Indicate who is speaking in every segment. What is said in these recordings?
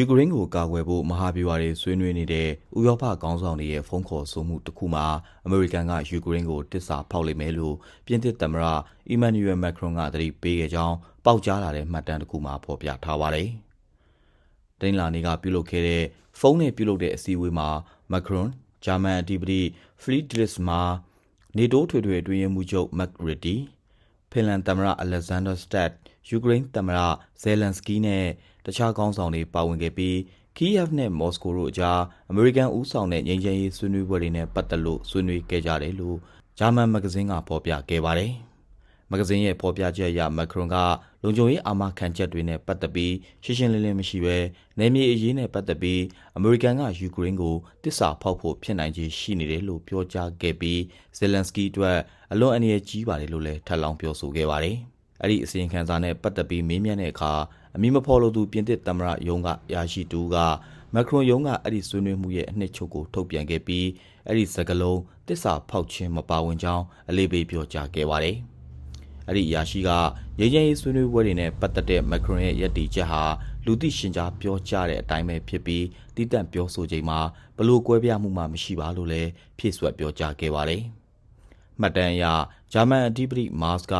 Speaker 1: ယူကရိန်းကိုကာကွယ်ဖို့မဟာဗျူဟာတွေဆွေးနွေးနေတဲ့ဥရောပခေါင်းဆောင်တွေရဲ့ဖုန်းခေါ်ဆိုမှုတစ်ခုမှာအမေရိကန်ကယူကရိန်းကိုတစ္ဆာဖောက်လိမ့်မယ်လို့ပြင်သစ်သမ္မတအီမန်နျူရယ်မက်ခရွန်ကသတိပေးခဲ့ကြောင်းပေါက်ကြားလာတဲ့မှတ်တမ်းတစ်ခုမှာဖော်ပြထားပါတယ်။တိုင်းလာနေကပြုလုပ်ခဲ့တဲ့ဖုန်းနဲ့ပြုလုပ်တဲ့အစည်းအဝေးမှာမက်ခရွန်ဂျာမန်အဓိပတိဖလီဒရစ်မာနေတိုးထွေထွေအတွင်းရေးမှူးချုပ်မက်ရစ်တီဖင်လန်သမ္မတအလက်ဇန်ဒါစတက်ယူကရိန်းသမ္မတဇယ်လန်စကီးနဲ့ တခြားခေါင်းဆောင်တွေပါဝင်ခဲ့ပြီးကီယက်နဲ့မော်စကိုတို့အကြားအမေရိကန်ဦးဆောင်တဲ့ငြိမ်းချမ်းရေးဆွေးနွေးပွဲတွေနဲ့ပတ်သက်လို့ဆွေးနွေးခဲ့ကြတယ်လို့ဂျာမန်မဂ္ဂဇင်းကဖော်ပြခဲ့ပါတယ်။မဂ္ဂဇင်းရဲ့ဖော်ပြချက်အရမက်ခရွန်ကလုံခြုံရေးအာမခံချက်တွေနဲ့ပတ်သက်ပြီးရှင်းရှင်းလင်းလင်းမရှိဘဲနယ်မြေအရေးနဲ့ပတ်သက်ပြီးအမေရိကန်ကယူကရိန်းကိုတစ္ဆာဖောက်ဖို့ဖြစ်နိုင်ခြေရှိနေတယ်လို့ပြောကြားခဲ့ပြီးဇယ်လန်စကီအတွက်အလွန်အန္တရာယ်ကြီးပါတယ်လို့လည်းထပ်လောင်းပြောဆိုခဲ့ပါတယ်။အဲ့ဒီအစီရင်ခံစာနဲ့ပတ်သက်ပြီးမေးမြန်းတဲ့အခါ အမည်မဖော်လို့သူပြင်သစ်သမ္မတယုံကရရှိတူကမက်ခရွန်ယုံကအဲ့ဒီဆွေးနွေးမှုရဲ့အနှစ်ချုပ်ကိုထုတ်ပြန်ခဲ့ပြီးအဲ့ဒီစကားလုံးတစ္ဆာဖောက်ခြင်းမပါဝင်ကြောင်းအလေးပေးပြောကြားခဲ့ပါတယ်။အဲ့ဒီအရာရှိကရင်းရင်းရေးဆွေးနွေးပွဲတွေနဲ့ပတ်သက်တဲ့မက်ခရွန်ရဲ့ယက်တီချက်ဟာလူသိရှင်ကြားပြောကြားတဲ့အတိုင်းပဲဖြစ်ပြီးတိတန့်ပြောဆိုချိန်မှာဘလို့ကွဲပြားမှုမှမရှိပါလို့လည်းဖြည့်ဆွက်ပြောကြားခဲ့ပါတယ်။မှတ်တမ်းအရဂျာမန်အဓိပတိမာ့စ်က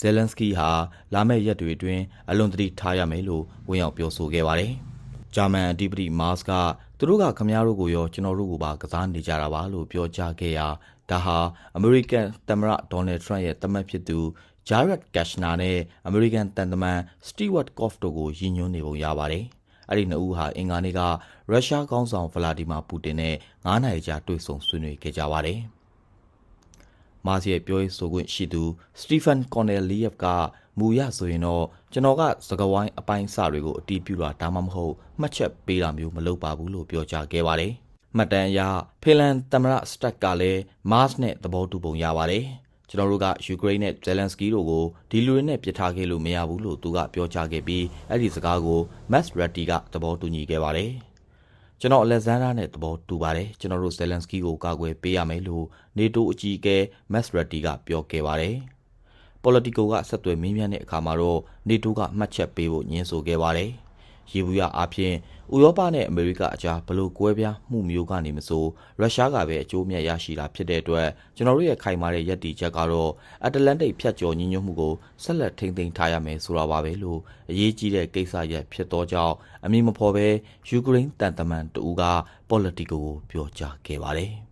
Speaker 1: ဇယ်လန်စကီဟာလာမယ့်ရက်တွေအတွင်းအလွန်တတိထားရမယ်လို့ဝင်ရောက်ပြောဆိုခဲ့ပါတယ်။ဂျာမန်အဓိပတိမာ့စ်ကသူတို့ကခမည်းတော်ကိုရောကျွန်တော်တို့ကိုပါကစားနေကြတာပါလို့ပြောကြားခဲ့ရာဒါဟာအမေရိကန်သမ္မတဒေါ်နယ်ထရန့်ရဲ့တမတ်ဖြစ်သူဂျာရက်ကက်ရှနာနဲ့အမေရိကန်တန်တမန်စတီဝတ်ကော့ဖ်တို့ကိုရည်ညွှန်းနေပုံရပါတယ်။အဲ့ဒီနှစ်ဦးဟာအင်္ဂါနေ့ကရုရှားခေါင်းဆောင်ဗလာဒီမာပူတင်နဲ့9နိုင်ကြာတွေ့ဆုံဆွေးနွေးခဲ့ကြပါတယ်။ မာစီရဲ့ပြောရေးဆိုခွင့်ရှိသူစတီဖန်ကွန်နယ်လီယက်ဖ်ကမူရဆိုရင်တော့ကျွန်တော်ကစကဝိုင်းအပိုင်းအစတွေကိုအတီးပြတာဒါမှမဟုတ်မှတ်ချက်ပေးတာမျိုးမလုပ်ပါဘူးလို့ပြောကြားခဲ့ပါတယ်။မှတ်တမ်းအရဖေလန်သမ္မတစတက်ကလည်းမတ်နဲ့သဘောတူပုံရပါတယ်။ကျွန်တော်တို့ကယူကရိန်းနဲ့ဇယ်လန်စကီတို့ကိုဒီလူတွေနဲ့ပြစ်ထားခဲ့လို့မရဘူးလို့သူကပြောကြားခဲ့ပြီးအဲ့ဒီစကားကိုမတ်ရက်တီကသဘောတူညီခဲ့ပါတယ်။ ကျွန်တော်အလက်ဇန်ဒာနဲ့သဘောတူပါတယ်ကျွန်တော်တို့ဇယ်လန်စကီကိုကာကွယ်ပေးရမယ်လို့နေတိုအကြီးအကဲမက်စရက်တီကပြောခဲ့ပါတယ်။ Politico ကဆက်သွယ်မင်းမြန်းတဲ့အခါမှာတော့နေတိုကမှတ်ချက်ပေးဖို့ညှင်းဆိုခဲ့ပါတယ်။ ရေဘူးရအဖြစ်ဥရောပနဲ့အမေရိကအကြားဘလို့ကွဲပြားမှုမျိုးကနေမဆိုရုရှားကပဲအကျိုးမြတ်ရရှိတာဖြစ်တဲ့အတွက်ကျွန်တော်တို့ရဲ့ခိုင်မာတဲ့ယက်တီချက်ကတော့အတ္တလန်တိတ်ဖြတ်ကျော်ညီညွတ်မှုကိုဆက်လက်ထိန်းသိမ်းထားရမယ်ဆိုတာပါပဲလို့အရေးကြီးတဲ့ကိစ္စရပ်ဖြစ်သောကြောင့်အမည်မဖော်ဘဲယူကရိန်းတန်တမန်တူက Politico ကိုပြောကြားခဲ့ပါတယ်။